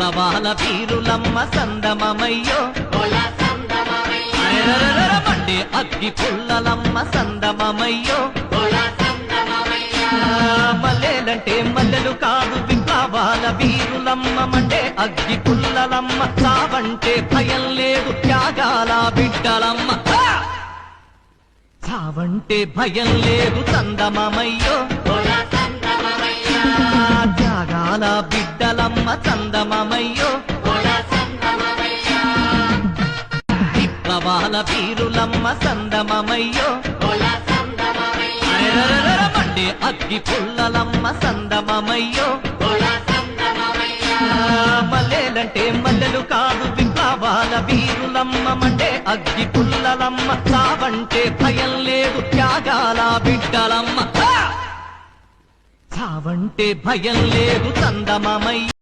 విప్లవాల Veerulamma సందమమయ్యో. అరెరెరెరె Monday అగ్గి పుల్లలమ్మ సందమమయ్యో. మల్లెలంటే మల్లెలు కాదు విప్లవాల వీరులమ్మ మండే అగ్గి పుల్లలమ్మ. సావంటే భయం లేదు త్యాగాల బిడ్డలమ్మ. హా! సావంటే భయం లేదు చందమమయ్యో త్యాగాల బిడ్డలమ్మ చందమమయ్యో. విప్లవాల పీరులమ్మ సందమమయ్యో మండే అగ్గి పుల్లలమ్మ సందమమయ్యో మల్లెలంటే మల్లెలు కాదు విప్లవాల వీరులమ్మ మండే అగ్గి పుల్లలమ్మ సావంటే భయం లేదు త్యాగాల బిడ్డలమ్మ. చావంటే భయం లేదు చందమమయ్య